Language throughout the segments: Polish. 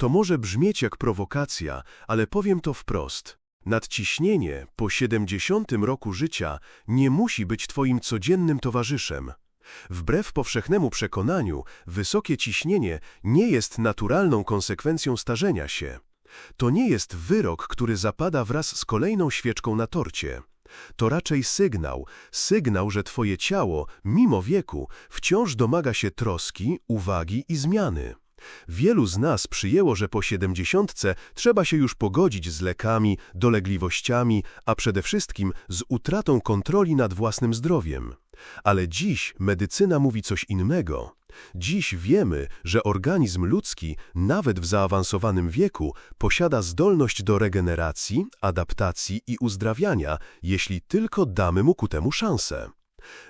To może brzmieć jak prowokacja, ale powiem to wprost. Nadciśnienie po 70 roku życia nie musi być twoim codziennym towarzyszem. Wbrew powszechnemu przekonaniu, wysokie ciśnienie nie jest naturalną konsekwencją starzenia się. To nie jest wyrok, który zapada wraz z kolejną świeczką na torcie. To raczej sygnał, sygnał, że twoje ciało, mimo wieku, wciąż domaga się troski, uwagi i zmiany. Wielu z nas przyjęło, że po siedemdziesiątce trzeba się już pogodzić z lekami, dolegliwościami, a przede wszystkim z utratą kontroli nad własnym zdrowiem. Ale dziś medycyna mówi coś innego. Dziś wiemy, że organizm ludzki, nawet w zaawansowanym wieku, posiada zdolność do regeneracji, adaptacji i uzdrawiania, jeśli tylko damy mu ku temu szansę.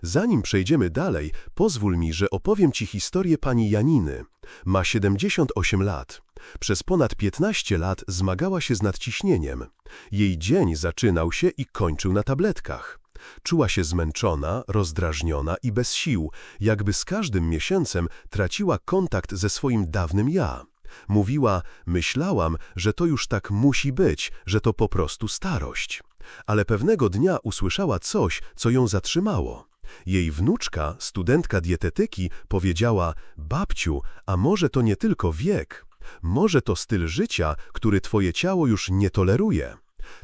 Zanim przejdziemy dalej, pozwól mi, że opowiem Ci historię pani Janiny. Ma 78 lat. Przez ponad 15 lat zmagała się z nadciśnieniem. Jej dzień zaczynał się i kończył na tabletkach. Czuła się zmęczona, rozdrażniona i bez sił, jakby z każdym miesiącem traciła kontakt ze swoim dawnym ja. Mówiła, myślałam, że to już tak musi być, że to po prostu starość. Ale pewnego dnia usłyszała coś, co ją zatrzymało. Jej wnuczka, studentka dietetyki, powiedziała: Babciu, a może to nie tylko wiek? Może to styl życia, który twoje ciało już nie toleruje?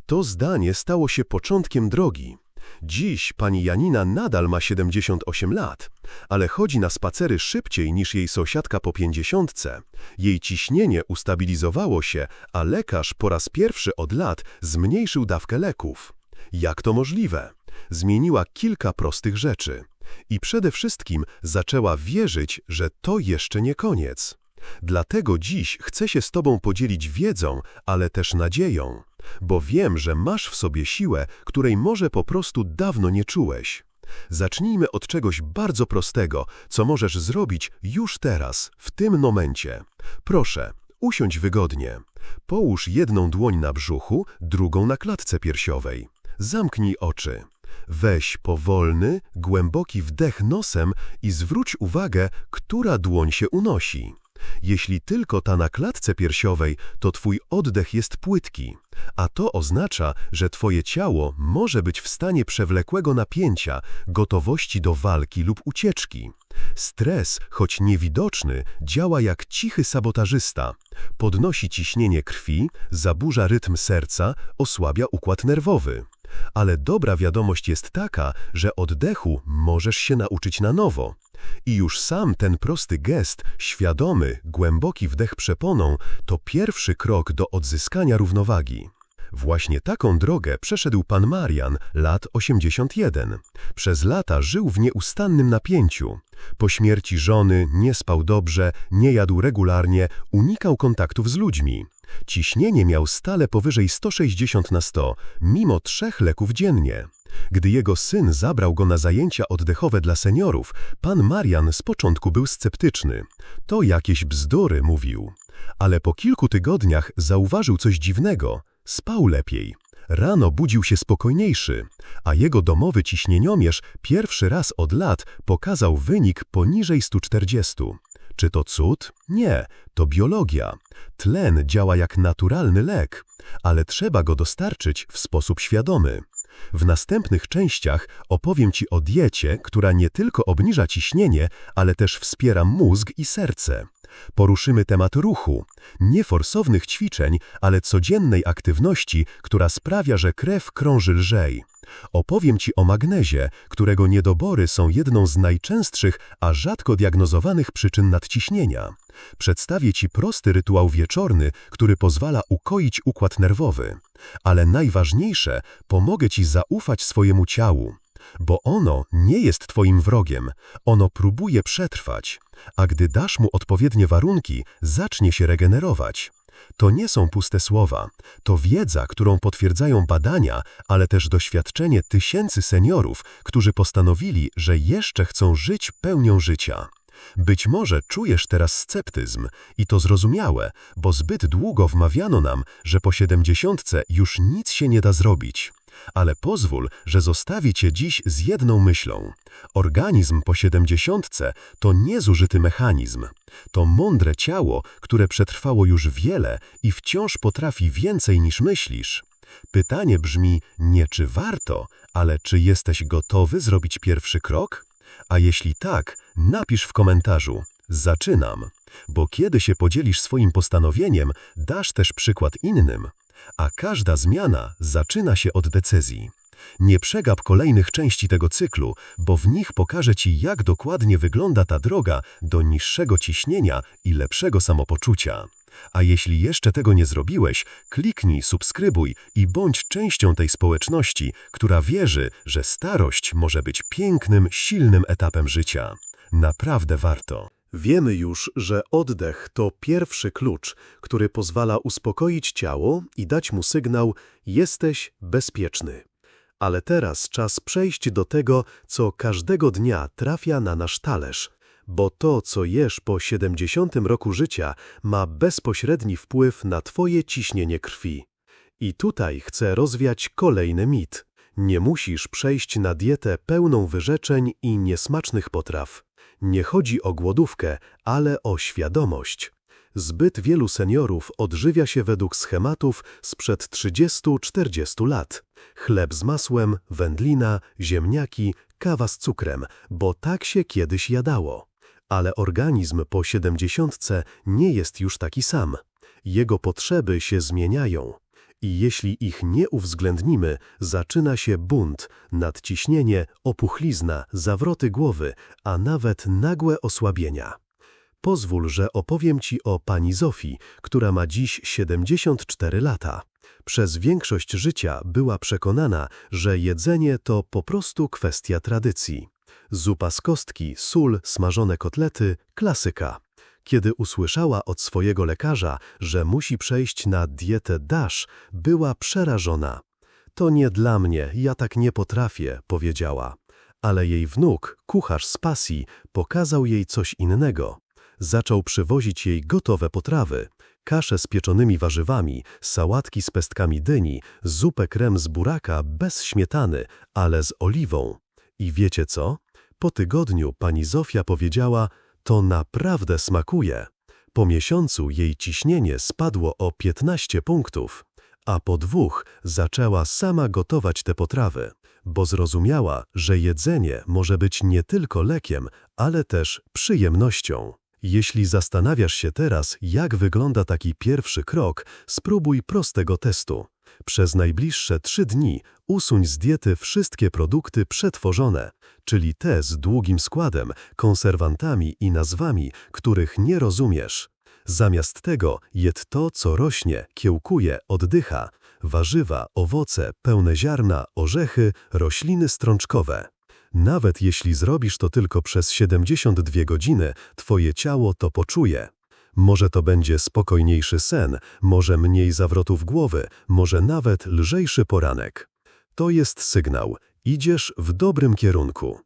To zdanie stało się początkiem drogi. Dziś pani Janina nadal ma 78 lat, ale chodzi na spacery szybciej niż jej sąsiadka po pięćdziesiątce. Jej ciśnienie ustabilizowało się, a lekarz po raz pierwszy od lat zmniejszył dawkę leków. Jak to możliwe? Zmieniła kilka prostych rzeczy. I przede wszystkim zaczęła wierzyć, że to jeszcze nie koniec. Dlatego dziś chcę się z Tobą podzielić wiedzą, ale też nadzieją bo wiem, że masz w sobie siłę, której może po prostu dawno nie czułeś. Zacznijmy od czegoś bardzo prostego, co możesz zrobić już teraz, w tym momencie. Proszę, usiądź wygodnie. Połóż jedną dłoń na brzuchu, drugą na klatce piersiowej. Zamknij oczy. Weź powolny, głęboki wdech nosem i zwróć uwagę, która dłoń się unosi. Jeśli tylko ta na klatce piersiowej, to twój oddech jest płytki, a to oznacza, że twoje ciało może być w stanie przewlekłego napięcia, gotowości do walki lub ucieczki. Stres, choć niewidoczny, działa jak cichy sabotażysta. Podnosi ciśnienie krwi, zaburza rytm serca, osłabia układ nerwowy. Ale dobra wiadomość jest taka, że oddechu możesz się nauczyć na nowo. I już sam ten prosty gest, świadomy, głęboki wdech przeponą, to pierwszy krok do odzyskania równowagi. Właśnie taką drogę przeszedł pan Marian, lat 81. Przez lata żył w nieustannym napięciu. Po śmierci żony nie spał dobrze, nie jadł regularnie, unikał kontaktów z ludźmi. Ciśnienie miał stale powyżej 160 na 100, mimo trzech leków dziennie. Gdy jego syn zabrał go na zajęcia oddechowe dla seniorów, pan Marian z początku był sceptyczny. To jakieś bzdury, mówił. Ale po kilku tygodniach zauważył coś dziwnego. Spał lepiej. Rano budził się spokojniejszy, a jego domowy ciśnieniomierz pierwszy raz od lat pokazał wynik poniżej 140. Czy to cud? Nie, to biologia. Tlen działa jak naturalny lek, ale trzeba go dostarczyć w sposób świadomy. W następnych częściach opowiem Ci o diecie, która nie tylko obniża ciśnienie, ale też wspiera mózg i serce. Poruszymy temat ruchu, nie forsownych ćwiczeń, ale codziennej aktywności, która sprawia, że krew krąży lżej. Opowiem Ci o magnezie, którego niedobory są jedną z najczęstszych, a rzadko diagnozowanych przyczyn nadciśnienia. Przedstawię Ci prosty rytuał wieczorny, który pozwala ukoić układ nerwowy. Ale najważniejsze, pomogę Ci zaufać swojemu ciału. Bo ono nie jest Twoim wrogiem, ono próbuje przetrwać, a gdy dasz mu odpowiednie warunki, zacznie się regenerować. To nie są puste słowa, to wiedza, którą potwierdzają badania, ale też doświadczenie tysięcy seniorów, którzy postanowili, że jeszcze chcą żyć pełnią życia. Być może czujesz teraz sceptyzm i to zrozumiałe, bo zbyt długo wmawiano nam, że po siedemdziesiątce już nic się nie da zrobić. Ale pozwól, że zostawię Cię dziś z jedną myślą. Organizm po siedemdziesiątce to niezużyty mechanizm. To mądre ciało, które przetrwało już wiele i wciąż potrafi więcej niż myślisz. Pytanie brzmi nie czy warto, ale czy jesteś gotowy zrobić pierwszy krok? A jeśli tak, napisz w komentarzu. Zaczynam, bo kiedy się podzielisz swoim postanowieniem, dasz też przykład innym, a każda zmiana zaczyna się od decyzji. Nie przegap kolejnych części tego cyklu, bo w nich pokażę Ci, jak dokładnie wygląda ta droga do niższego ciśnienia i lepszego samopoczucia. A jeśli jeszcze tego nie zrobiłeś, kliknij subskrybuj i bądź częścią tej społeczności, która wierzy, że starość może być pięknym, silnym etapem życia. Naprawdę warto. Wiemy już, że oddech to pierwszy klucz, który pozwala uspokoić ciało i dać mu sygnał jesteś bezpieczny. Ale teraz czas przejść do tego, co każdego dnia trafia na nasz talerz, bo to, co jesz po 70 roku życia, ma bezpośredni wpływ na Twoje ciśnienie krwi. I tutaj chcę rozwiać kolejny mit. Nie musisz przejść na dietę pełną wyrzeczeń i niesmacznych potraw. Nie chodzi o głodówkę, ale o świadomość. Zbyt wielu seniorów odżywia się według schematów sprzed 30-40 lat. Chleb z masłem, wędlina, ziemniaki, kawa z cukrem, bo tak się kiedyś jadało. Ale organizm po siedemdziesiątce nie jest już taki sam. Jego potrzeby się zmieniają. I jeśli ich nie uwzględnimy, zaczyna się bunt, nadciśnienie, opuchlizna, zawroty głowy, a nawet nagłe osłabienia. Pozwól, że opowiem Ci o pani Zofii, która ma dziś 74 lata. Przez większość życia była przekonana, że jedzenie to po prostu kwestia tradycji. Zupa z kostki, sól, smażone kotlety, klasyka. Kiedy usłyszała od swojego lekarza, że musi przejść na dietę DASH, była przerażona. To nie dla mnie, ja tak nie potrafię, powiedziała. Ale jej wnuk, kucharz z pasji, pokazał jej coś innego. Zaczął przywozić jej gotowe potrawy. Kasze z pieczonymi warzywami, sałatki z pestkami dyni, zupę krem z buraka bez śmietany, ale z oliwą. I wiecie co? Po tygodniu pani Zofia powiedziała, to naprawdę smakuje. Po miesiącu jej ciśnienie spadło o 15 punktów, a po dwóch zaczęła sama gotować te potrawy, bo zrozumiała, że jedzenie może być nie tylko lekiem, ale też przyjemnością. Jeśli zastanawiasz się teraz, jak wygląda taki pierwszy krok, spróbuj prostego testu. Przez najbliższe trzy dni usuń z diety wszystkie produkty przetworzone, czyli te z długim składem, konserwantami i nazwami, których nie rozumiesz. Zamiast tego jedz to, co rośnie, kiełkuje, oddycha, warzywa, owoce, pełne ziarna, orzechy, rośliny strączkowe. Nawet jeśli zrobisz to tylko przez 72 godziny, twoje ciało to poczuje. Może to będzie spokojniejszy sen, może mniej zawrotów głowy, może nawet lżejszy poranek. To jest sygnał, idziesz w dobrym kierunku.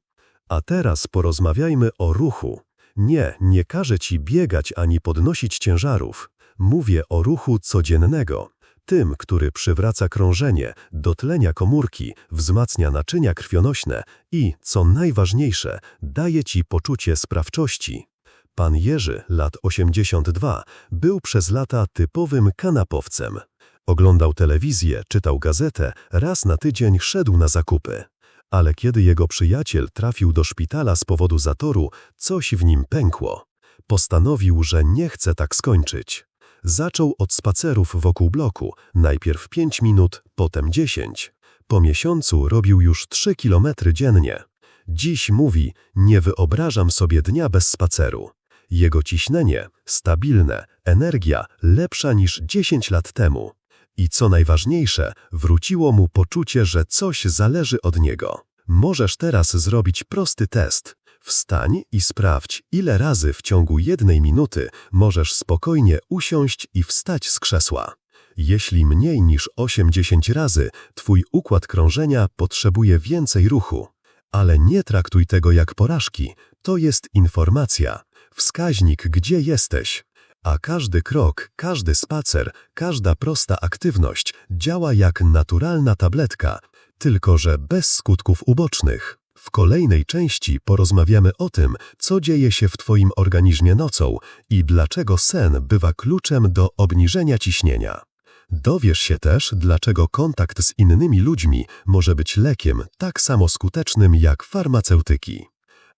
A teraz porozmawiajmy o ruchu. Nie, nie każę ci biegać ani podnosić ciężarów. Mówię o ruchu codziennego tym, który przywraca krążenie, dotlenia komórki, wzmacnia naczynia krwionośne i, co najważniejsze, daje ci poczucie sprawczości. Pan Jerzy, lat 82, był przez lata typowym kanapowcem. Oglądał telewizję, czytał gazetę, raz na tydzień szedł na zakupy. Ale kiedy jego przyjaciel trafił do szpitala z powodu zatoru, coś w nim pękło. Postanowił, że nie chce tak skończyć. Zaczął od spacerów wokół bloku, najpierw 5 minut, potem 10. Po miesiącu robił już 3 kilometry dziennie. Dziś mówi, nie wyobrażam sobie dnia bez spaceru. Jego ciśnienie stabilne, energia lepsza niż 10 lat temu. I co najważniejsze, wróciło mu poczucie, że coś zależy od niego. Możesz teraz zrobić prosty test. Wstań i sprawdź, ile razy w ciągu jednej minuty możesz spokojnie usiąść i wstać z krzesła. Jeśli mniej niż 80 razy, twój układ krążenia potrzebuje więcej ruchu. Ale nie traktuj tego jak porażki, to jest informacja, wskaźnik, gdzie jesteś. A każdy krok, każdy spacer, każda prosta aktywność działa jak naturalna tabletka, tylko że bez skutków ubocznych. W kolejnej części porozmawiamy o tym, co dzieje się w Twoim organizmie nocą i dlaczego sen bywa kluczem do obniżenia ciśnienia. Dowiesz się też, dlaczego kontakt z innymi ludźmi może być lekiem tak samo skutecznym jak farmaceutyki.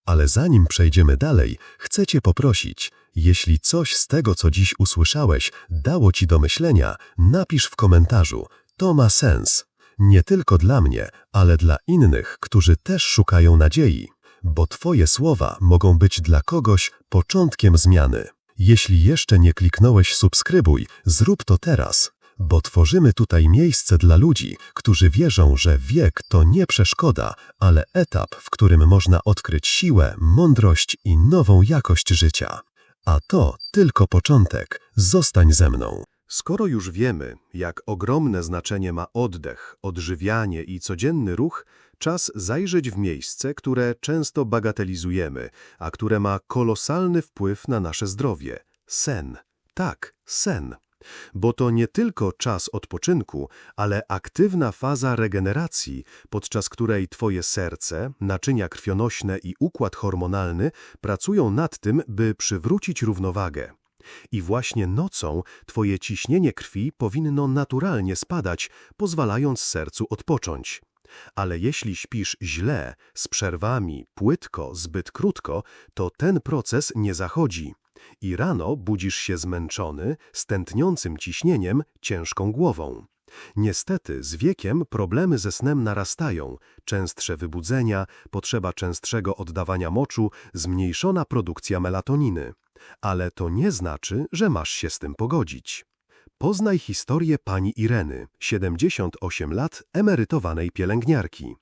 Ale zanim przejdziemy dalej, chcę Cię poprosić, jeśli coś z tego, co dziś usłyszałeś, dało Ci do myślenia, napisz w komentarzu. To ma sens. Nie tylko dla mnie, ale dla innych, którzy też szukają nadziei, bo Twoje słowa mogą być dla kogoś początkiem zmiany. Jeśli jeszcze nie kliknąłeś subskrybuj, zrób to teraz, bo tworzymy tutaj miejsce dla ludzi, którzy wierzą, że wiek to nie przeszkoda, ale etap, w którym można odkryć siłę, mądrość i nową jakość życia. A to tylko początek. Zostań ze mną. Skoro już wiemy, jak ogromne znaczenie ma oddech, odżywianie i codzienny ruch, czas zajrzeć w miejsce, które często bagatelizujemy, a które ma kolosalny wpływ na nasze zdrowie sen. Tak, sen. Bo to nie tylko czas odpoczynku, ale aktywna faza regeneracji, podczas której Twoje serce, naczynia krwionośne i układ hormonalny pracują nad tym, by przywrócić równowagę. I właśnie nocą Twoje ciśnienie krwi powinno naturalnie spadać, pozwalając sercu odpocząć. Ale jeśli śpisz źle, z przerwami, płytko, zbyt krótko, to ten proces nie zachodzi. I rano budzisz się zmęczony, z tętniącym ciśnieniem, ciężką głową. Niestety, z wiekiem problemy ze snem narastają, częstsze wybudzenia, potrzeba częstszego oddawania moczu, zmniejszona produkcja melatoniny. Ale to nie znaczy, że masz się z tym pogodzić. Poznaj historię pani Ireny, 78 lat, emerytowanej pielęgniarki.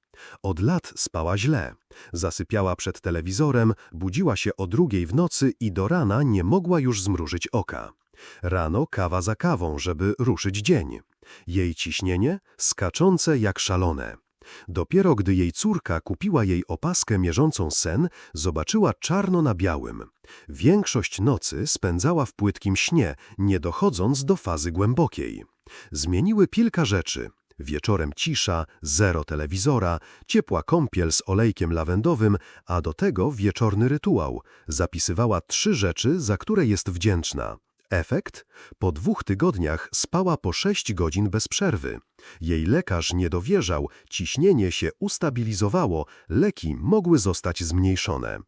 Od lat spała źle. Zasypiała przed telewizorem, budziła się o drugiej w nocy i do rana nie mogła już zmrużyć oka. Rano kawa za kawą, żeby ruszyć dzień. Jej ciśnienie skaczące jak szalone. Dopiero gdy jej córka kupiła jej opaskę mierzącą sen, zobaczyła czarno na białym. Większość nocy spędzała w płytkim śnie, nie dochodząc do fazy głębokiej. Zmieniły kilka rzeczy. Wieczorem cisza, zero telewizora, ciepła kąpiel z olejkiem lawendowym, a do tego wieczorny rytuał. Zapisywała trzy rzeczy, za które jest wdzięczna. Efekt? Po dwóch tygodniach spała po sześć godzin bez przerwy. Jej lekarz nie dowierzał, ciśnienie się ustabilizowało, leki mogły zostać zmniejszone.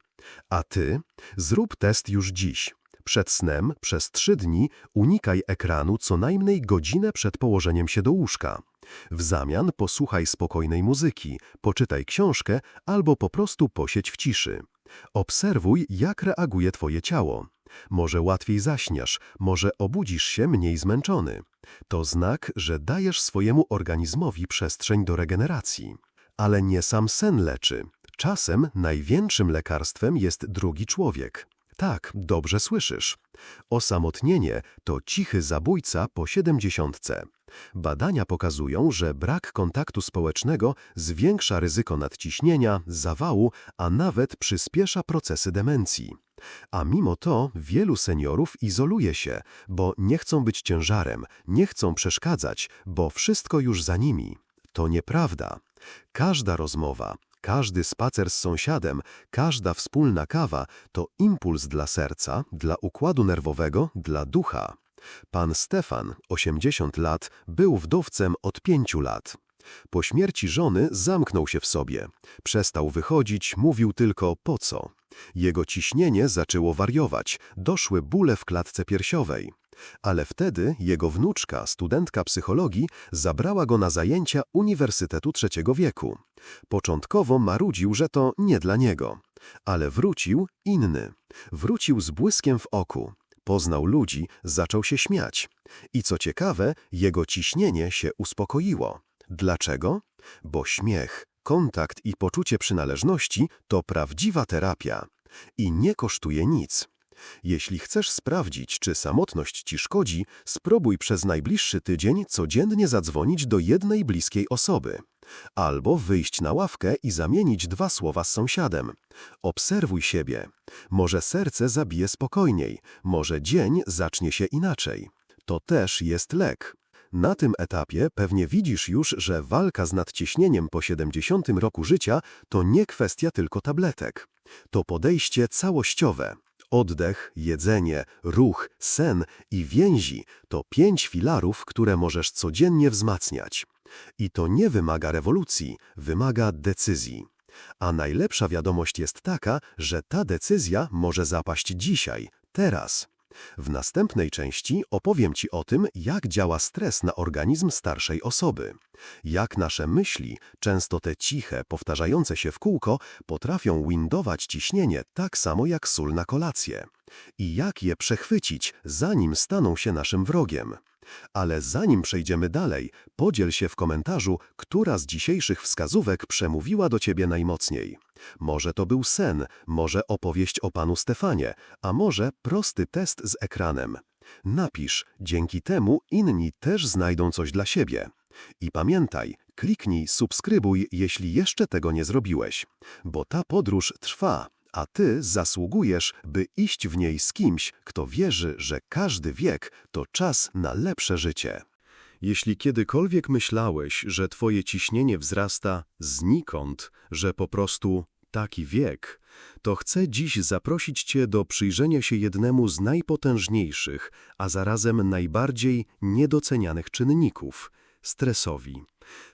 A ty? Zrób test już dziś. Przed snem przez trzy dni unikaj ekranu co najmniej godzinę przed położeniem się do łóżka. W zamian posłuchaj spokojnej muzyki, poczytaj książkę albo po prostu posiedź w ciszy. Obserwuj, jak reaguje twoje ciało. Może łatwiej zaśniasz, może obudzisz się mniej zmęczony. To znak, że dajesz swojemu organizmowi przestrzeń do regeneracji. Ale nie sam sen leczy. Czasem największym lekarstwem jest drugi człowiek. Tak, dobrze słyszysz. Osamotnienie to cichy zabójca po siedemdziesiątce. Badania pokazują, że brak kontaktu społecznego zwiększa ryzyko nadciśnienia, zawału, a nawet przyspiesza procesy demencji. A mimo to wielu seniorów izoluje się, bo nie chcą być ciężarem, nie chcą przeszkadzać, bo wszystko już za nimi. To nieprawda. Każda rozmowa, każdy spacer z sąsiadem, każda wspólna kawa to impuls dla serca, dla układu nerwowego, dla ducha. Pan Stefan, 80 lat, był wdowcem od pięciu lat. Po śmierci żony zamknął się w sobie. Przestał wychodzić, mówił tylko po co. Jego ciśnienie zaczęło wariować, doszły bóle w klatce piersiowej. Ale wtedy jego wnuczka, studentka psychologii, zabrała go na zajęcia Uniwersytetu Trzeciego Wieku. Początkowo marudził, że to nie dla niego. Ale wrócił inny. Wrócił z błyskiem w oku. Poznał ludzi, zaczął się śmiać. I co ciekawe, jego ciśnienie się uspokoiło. Dlaczego? Bo śmiech, kontakt i poczucie przynależności to prawdziwa terapia. I nie kosztuje nic. Jeśli chcesz sprawdzić, czy samotność ci szkodzi, spróbuj przez najbliższy tydzień codziennie zadzwonić do jednej bliskiej osoby. Albo wyjść na ławkę i zamienić dwa słowa z sąsiadem. Obserwuj siebie. Może serce zabije spokojniej, może dzień zacznie się inaczej. To też jest lek. Na tym etapie pewnie widzisz już, że walka z nadciśnieniem po 70 roku życia to nie kwestia tylko tabletek. To podejście całościowe. Oddech, jedzenie, ruch, sen i więzi to pięć filarów, które możesz codziennie wzmacniać. I to nie wymaga rewolucji, wymaga decyzji. A najlepsza wiadomość jest taka, że ta decyzja może zapaść dzisiaj, teraz. W następnej części opowiem Ci o tym, jak działa stres na organizm starszej osoby. Jak nasze myśli, często te ciche, powtarzające się w kółko, potrafią windować ciśnienie tak samo jak sól na kolację. I jak je przechwycić, zanim staną się naszym wrogiem. Ale zanim przejdziemy dalej, podziel się w komentarzu, która z dzisiejszych wskazówek przemówiła do ciebie najmocniej. Może to był sen, może opowieść o panu Stefanie, a może prosty test z ekranem. Napisz, dzięki temu inni też znajdą coś dla siebie. I pamiętaj, kliknij subskrybuj, jeśli jeszcze tego nie zrobiłeś, bo ta podróż trwa a ty zasługujesz, by iść w niej z kimś, kto wierzy, że każdy wiek to czas na lepsze życie. Jeśli kiedykolwiek myślałeś, że twoje ciśnienie wzrasta znikąd, że po prostu taki wiek, to chcę dziś zaprosić cię do przyjrzenia się jednemu z najpotężniejszych, a zarazem najbardziej niedocenianych czynników – stresowi.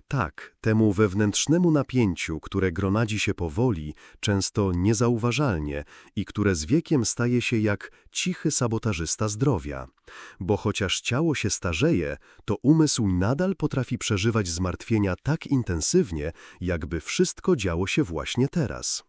Tak, temu wewnętrznemu napięciu, które gromadzi się powoli, często niezauważalnie i które z wiekiem staje się jak cichy sabotażysta zdrowia. Bo chociaż ciało się starzeje, to umysł nadal potrafi przeżywać zmartwienia tak intensywnie, jakby wszystko działo się właśnie teraz.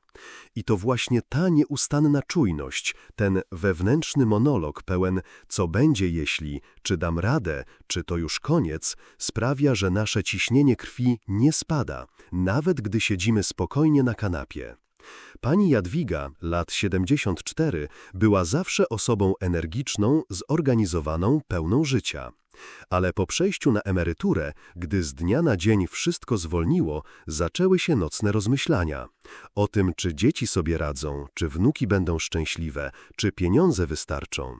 I to właśnie ta nieustanna czujność, ten wewnętrzny monolog pełen co będzie jeśli, czy dam radę, czy to już koniec, sprawia, że nasze ciśnienie krwi nie spada, nawet gdy siedzimy spokojnie na kanapie. Pani Jadwiga, lat 74, była zawsze osobą energiczną, zorganizowaną, pełną życia. Ale po przejściu na emeryturę, gdy z dnia na dzień wszystko zwolniło, zaczęły się nocne rozmyślania. O tym, czy dzieci sobie radzą, czy wnuki będą szczęśliwe, czy pieniądze wystarczą.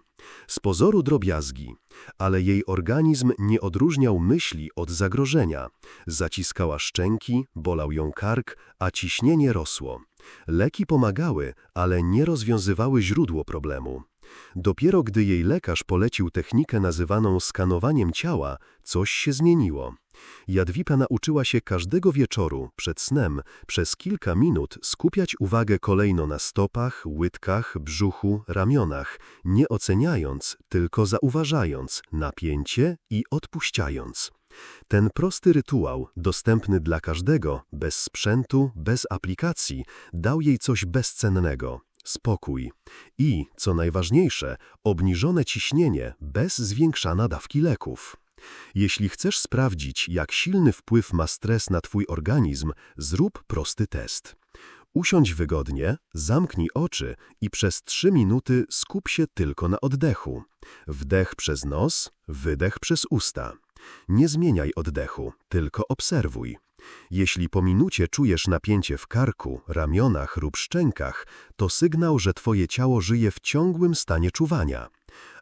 Z pozoru drobiazgi, ale jej organizm nie odróżniał myśli od zagrożenia. Zaciskała szczęki, bolał ją kark, a ciśnienie rosło. Leki pomagały, ale nie rozwiązywały źródło problemu. Dopiero gdy jej lekarz polecił technikę nazywaną skanowaniem ciała, coś się zmieniło. Jadwiga nauczyła się każdego wieczoru, przed snem, przez kilka minut skupiać uwagę kolejno na stopach, łydkach, brzuchu, ramionach, nie oceniając, tylko zauważając napięcie i odpuszczając. Ten prosty rytuał, dostępny dla każdego, bez sprzętu, bez aplikacji, dał jej coś bezcennego spokój i, co najważniejsze, obniżone ciśnienie bez zwiększania dawki leków. Jeśli chcesz sprawdzić, jak silny wpływ ma stres na Twój organizm, zrób prosty test. Usiądź wygodnie, zamknij oczy i przez trzy minuty skup się tylko na oddechu. Wdech przez nos, wydech przez usta. Nie zmieniaj oddechu, tylko obserwuj. Jeśli po minucie czujesz napięcie w karku, ramionach lub szczękach, to sygnał, że twoje ciało żyje w ciągłym stanie czuwania.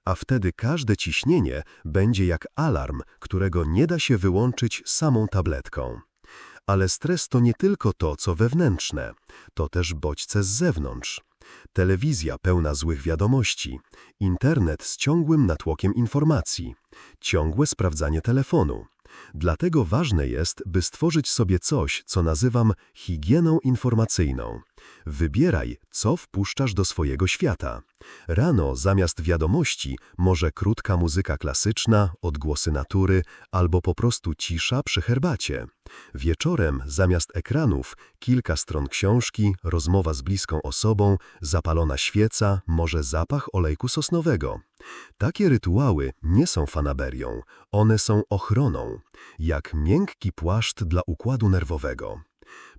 A wtedy każde ciśnienie będzie jak alarm, którego nie da się wyłączyć samą tabletką. Ale stres to nie tylko to, co wewnętrzne, to też bodźce z zewnątrz. Telewizja pełna złych wiadomości, internet z ciągłym natłokiem informacji, ciągłe sprawdzanie telefonu. Dlatego ważne jest, by stworzyć sobie coś, co nazywam higieną informacyjną. Wybieraj, co wpuszczasz do swojego świata. Rano zamiast wiadomości może krótka muzyka klasyczna, odgłosy natury albo po prostu cisza przy herbacie. Wieczorem zamiast ekranów kilka stron książki, rozmowa z bliską osobą, zapalona świeca, może zapach olejku sosnowego. Takie rytuały nie są fanaberią, one są ochroną, jak miękki płaszcz dla układu nerwowego.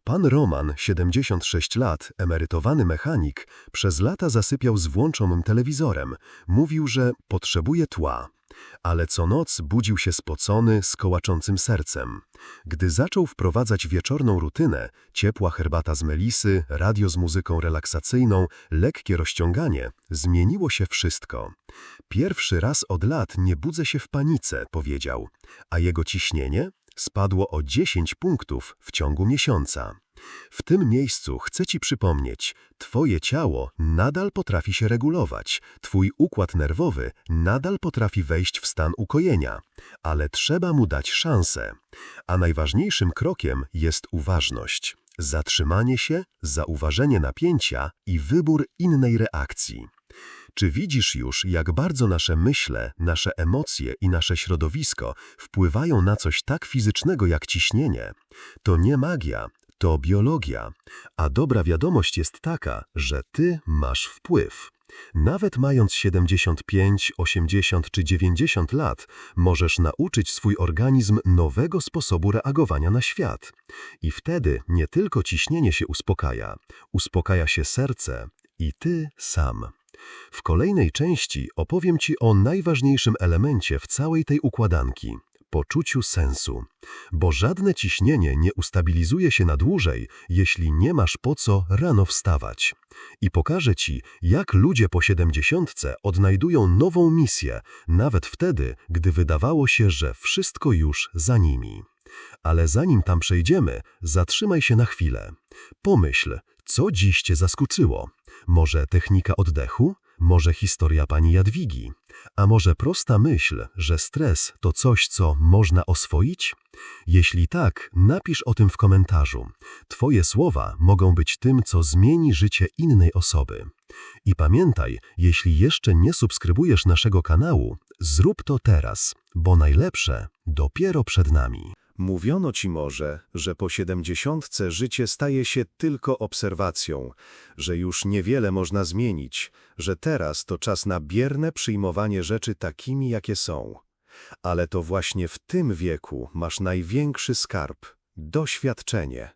Pan Roman, 76 lat, emerytowany mechanik, przez lata zasypiał z włączonym telewizorem. Mówił, że potrzebuje tła. Ale co noc budził się spocony, z kołaczącym sercem. Gdy zaczął wprowadzać wieczorną rutynę, ciepła herbata z melisy, radio z muzyką relaksacyjną, lekkie rozciąganie, zmieniło się wszystko. Pierwszy raz od lat nie budzę się w panice, powiedział, a jego ciśnienie spadło o 10 punktów w ciągu miesiąca. W tym miejscu chcę Ci przypomnieć, Twoje ciało nadal potrafi się regulować, Twój układ nerwowy nadal potrafi wejść w stan ukojenia, ale trzeba mu dać szansę. A najważniejszym krokiem jest uważność, zatrzymanie się, zauważenie napięcia i wybór innej reakcji. Czy widzisz już, jak bardzo nasze myśle, nasze emocje i nasze środowisko wpływają na coś tak fizycznego jak ciśnienie? To nie magia, to biologia. A dobra wiadomość jest taka, że ty masz wpływ. Nawet mając 75, 80 czy 90 lat, możesz nauczyć swój organizm nowego sposobu reagowania na świat. I wtedy nie tylko ciśnienie się uspokaja, uspokaja się serce i ty sam. W kolejnej części opowiem Ci o najważniejszym elemencie w całej tej układanki poczuciu sensu. Bo żadne ciśnienie nie ustabilizuje się na dłużej, jeśli nie masz po co rano wstawać. I pokażę Ci, jak ludzie po siedemdziesiątce odnajdują nową misję, nawet wtedy, gdy wydawało się, że wszystko już za nimi. Ale zanim tam przejdziemy, zatrzymaj się na chwilę. Pomyśl, co dziś Cię zaskoczyło? Może technika oddechu? Może historia pani Jadwigi? A może prosta myśl, że stres to coś, co można oswoić? Jeśli tak, napisz o tym w komentarzu. Twoje słowa mogą być tym, co zmieni życie innej osoby. I pamiętaj, jeśli jeszcze nie subskrybujesz naszego kanału, zrób to teraz, bo najlepsze dopiero przed nami. Mówiono ci może, że po siedemdziesiątce życie staje się tylko obserwacją, że już niewiele można zmienić, że teraz to czas na bierne przyjmowanie rzeczy takimi, jakie są. Ale to właśnie w tym wieku masz największy skarb doświadczenie.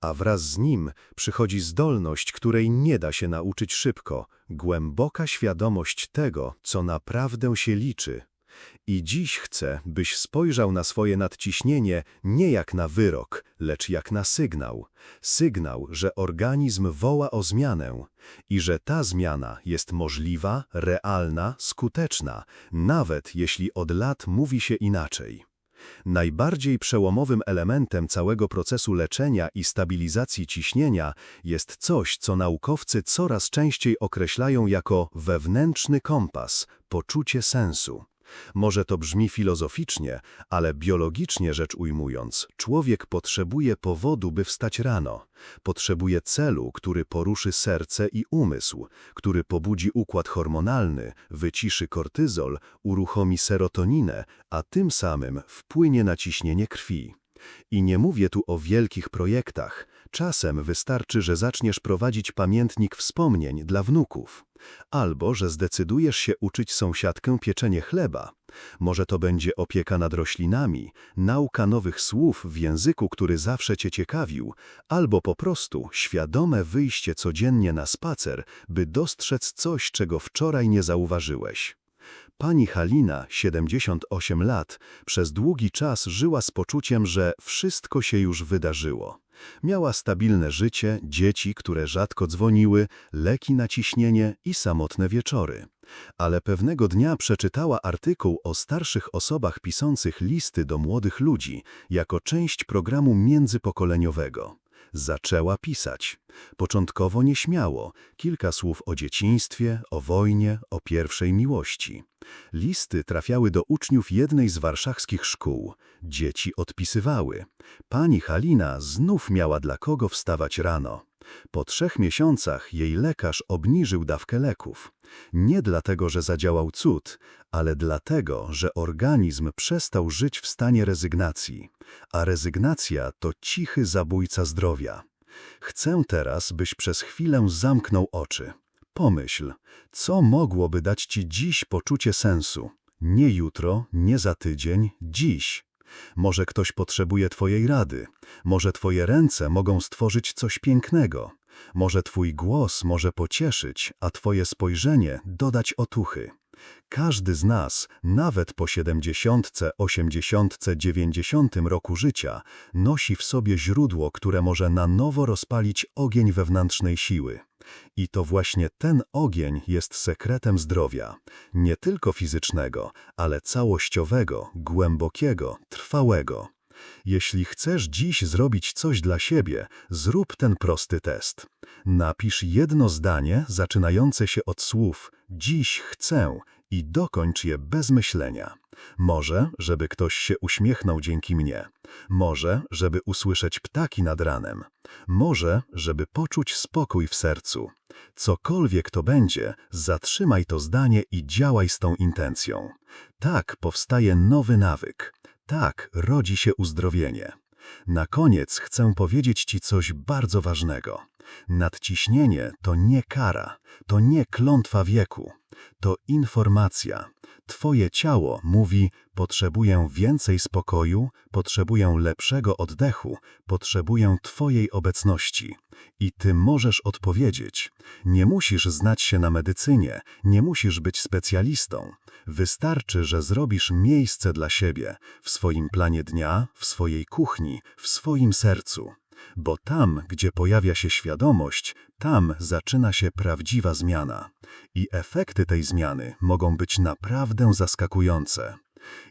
A wraz z nim przychodzi zdolność, której nie da się nauczyć szybko, głęboka świadomość tego, co naprawdę się liczy. I dziś chcę, byś spojrzał na swoje nadciśnienie nie jak na wyrok, lecz jak na sygnał. Sygnał, że organizm woła o zmianę i że ta zmiana jest możliwa, realna, skuteczna, nawet jeśli od lat mówi się inaczej. Najbardziej przełomowym elementem całego procesu leczenia i stabilizacji ciśnienia jest coś, co naukowcy coraz częściej określają jako wewnętrzny kompas, poczucie sensu. Może to brzmi filozoficznie, ale biologicznie rzecz ujmując, człowiek potrzebuje powodu, by wstać rano. Potrzebuje celu, który poruszy serce i umysł, który pobudzi układ hormonalny, wyciszy kortyzol, uruchomi serotoninę, a tym samym wpłynie na ciśnienie krwi. I nie mówię tu o wielkich projektach. Czasem wystarczy, że zaczniesz prowadzić pamiętnik wspomnień dla wnuków. Albo, że zdecydujesz się uczyć sąsiadkę pieczenie chleba. Może to będzie opieka nad roślinami, nauka nowych słów w języku, który zawsze cię ciekawił, albo po prostu świadome wyjście codziennie na spacer, by dostrzec coś, czego wczoraj nie zauważyłeś. Pani Halina, 78 lat, przez długi czas żyła z poczuciem, że wszystko się już wydarzyło. Miała stabilne życie, dzieci, które rzadko dzwoniły, leki na ciśnienie i samotne wieczory. Ale pewnego dnia przeczytała artykuł o starszych osobach piszących listy do młodych ludzi jako część programu międzypokoleniowego. Zaczęła pisać. Początkowo nieśmiało, kilka słów o dzieciństwie, o wojnie, o pierwszej miłości. Listy trafiały do uczniów jednej z warszawskich szkół. Dzieci odpisywały. Pani Halina znów miała dla kogo wstawać rano. Po trzech miesiącach jej lekarz obniżył dawkę leków. Nie dlatego, że zadziałał cud, ale dlatego, że organizm przestał żyć w stanie rezygnacji, a rezygnacja to cichy zabójca zdrowia. Chcę teraz, byś przez chwilę zamknął oczy. Pomyśl, co mogłoby dać ci dziś poczucie sensu? Nie jutro, nie za tydzień, dziś. Może ktoś potrzebuje Twojej rady, może Twoje ręce mogą stworzyć coś pięknego, może Twój głos może pocieszyć, a Twoje spojrzenie dodać otuchy. Każdy z nas, nawet po 70, 80, 90 roku życia, nosi w sobie źródło, które może na nowo rozpalić ogień wewnętrznej siły. I to właśnie ten ogień jest sekretem zdrowia, nie tylko fizycznego, ale całościowego, głębokiego, trwałego. Jeśli chcesz dziś zrobić coś dla siebie, zrób ten prosty test. Napisz jedno zdanie zaczynające się od słów dziś chcę i dokończ je bez myślenia. Może, żeby ktoś się uśmiechnął dzięki mnie. Może, żeby usłyszeć ptaki nad ranem. Może, żeby poczuć spokój w sercu. Cokolwiek to będzie, zatrzymaj to zdanie i działaj z tą intencją. Tak powstaje nowy nawyk. Tak rodzi się uzdrowienie. Na koniec chcę powiedzieć Ci coś bardzo ważnego. Nadciśnienie to nie kara, to nie klątwa wieku, to informacja. Twoje ciało mówi: Potrzebuję więcej spokoju, potrzebuję lepszego oddechu, potrzebuję Twojej obecności. I Ty możesz odpowiedzieć. Nie musisz znać się na medycynie, nie musisz być specjalistą. Wystarczy, że zrobisz miejsce dla siebie w swoim planie dnia, w swojej kuchni, w swoim sercu. Bo tam, gdzie pojawia się świadomość, tam zaczyna się prawdziwa zmiana. I efekty tej zmiany mogą być naprawdę zaskakujące.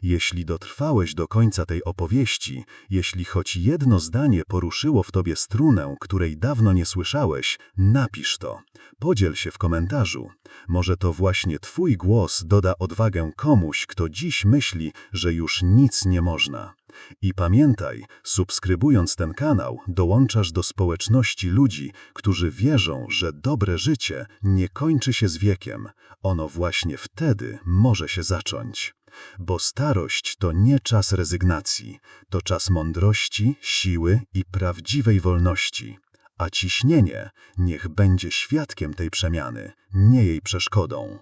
Jeśli dotrwałeś do końca tej opowieści, jeśli choć jedno zdanie poruszyło w tobie strunę, której dawno nie słyszałeś, napisz to. Podziel się w komentarzu. Może to właśnie twój głos doda odwagę komuś, kto dziś myśli, że już nic nie można. I pamiętaj, subskrybując ten kanał, dołączasz do społeczności ludzi, którzy wierzą, że dobre życie nie kończy się z wiekiem. Ono właśnie wtedy może się zacząć. Bo starość to nie czas rezygnacji, to czas mądrości, siły i prawdziwej wolności. A ciśnienie niech będzie świadkiem tej przemiany, nie jej przeszkodą.